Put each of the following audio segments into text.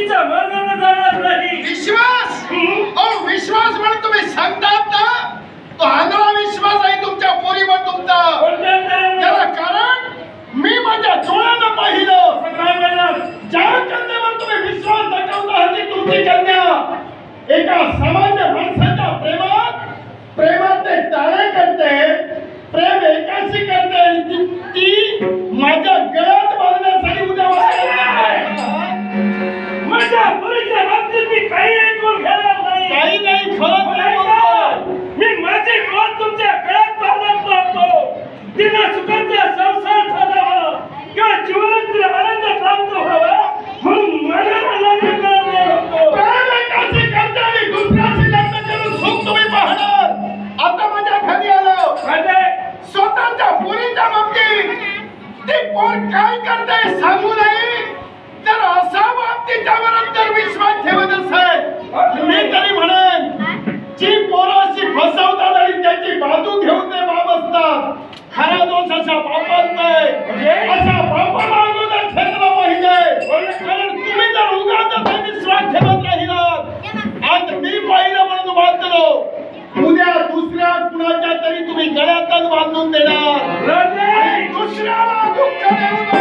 तिच्या मार्गाने जाणार नाही विश्वास? अहो विश्वास म्हणून तुम्ही सांगतात ना तो आंधळा विश्वास आहे तुमच्या पोरीवर तुमचा? त्याला कारण मी माझ्या डोळ्यानं पाहिलं? ज्या कन्यावर तुम्ही विश्वास दाखवता होती तुमची कन्या एका सामान्य माणसाच्या प्रेमात प्रेमात ते ताळे करते प्रेम एकाशी करते ती, ती माझ्या काय करते सांगू नाही तर असा बाप तिच्यावर जर विश्वास ठेवत असेल. मी तरी म्हणेन जी पोरं अशी फसवतात आणि त्याची बाजू घेऊन ते बाप असतात खरा दोष अशा बापांचा आहे. अशा बापाला अगोदर ठेवलं पाहिजे. कारण तुम्ही जर उगाच विश्वास ठेवत राहिलात. आज मी पाहिलं म्हणून वाचलो. उद्या दुसऱ्या कुणाच्या तरी तुम्ही गळ्यातच बांधून देणार. दुसऱ्याला o caminho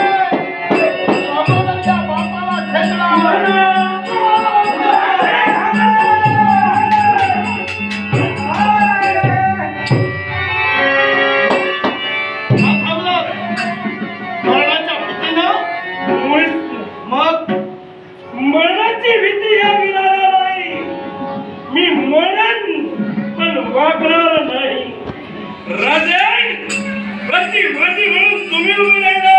प्रतिवादी म्हणून तुम्ही उभे राहिला.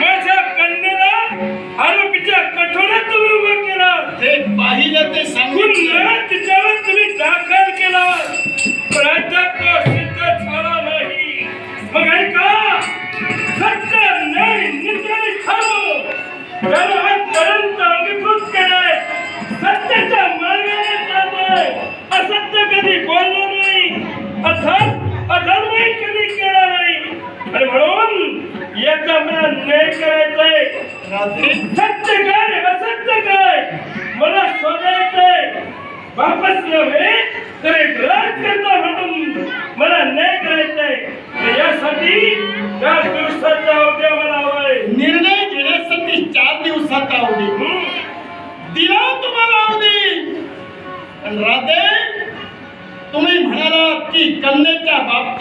माझ्या कन्याला आरोपीच्या कठोरात तुम्ही उभं केला. ते पाहिलं ते सांगून तिच्यावर तुम्ही दाखल केला. पण अद्याप तो सिद्ध झाला नाही. मग ऐका सत्य न्याय नित्याने खरं त्याला न्याय करायचाय. सत्य काय असत्य काय मला शोधायचंय. वापस नव्हे तर एक राजकर्ता म्हणून मला न्याय करायचाय. यासाठी चार दिवसाचा उद्या मला हवाय. निर्णय घेण्यासाठी चार दिवसाचा अवधी. दिला तुम्हाला अवधी. राधे तुम्ही म्हणालात की कन्येच्या बाबतीत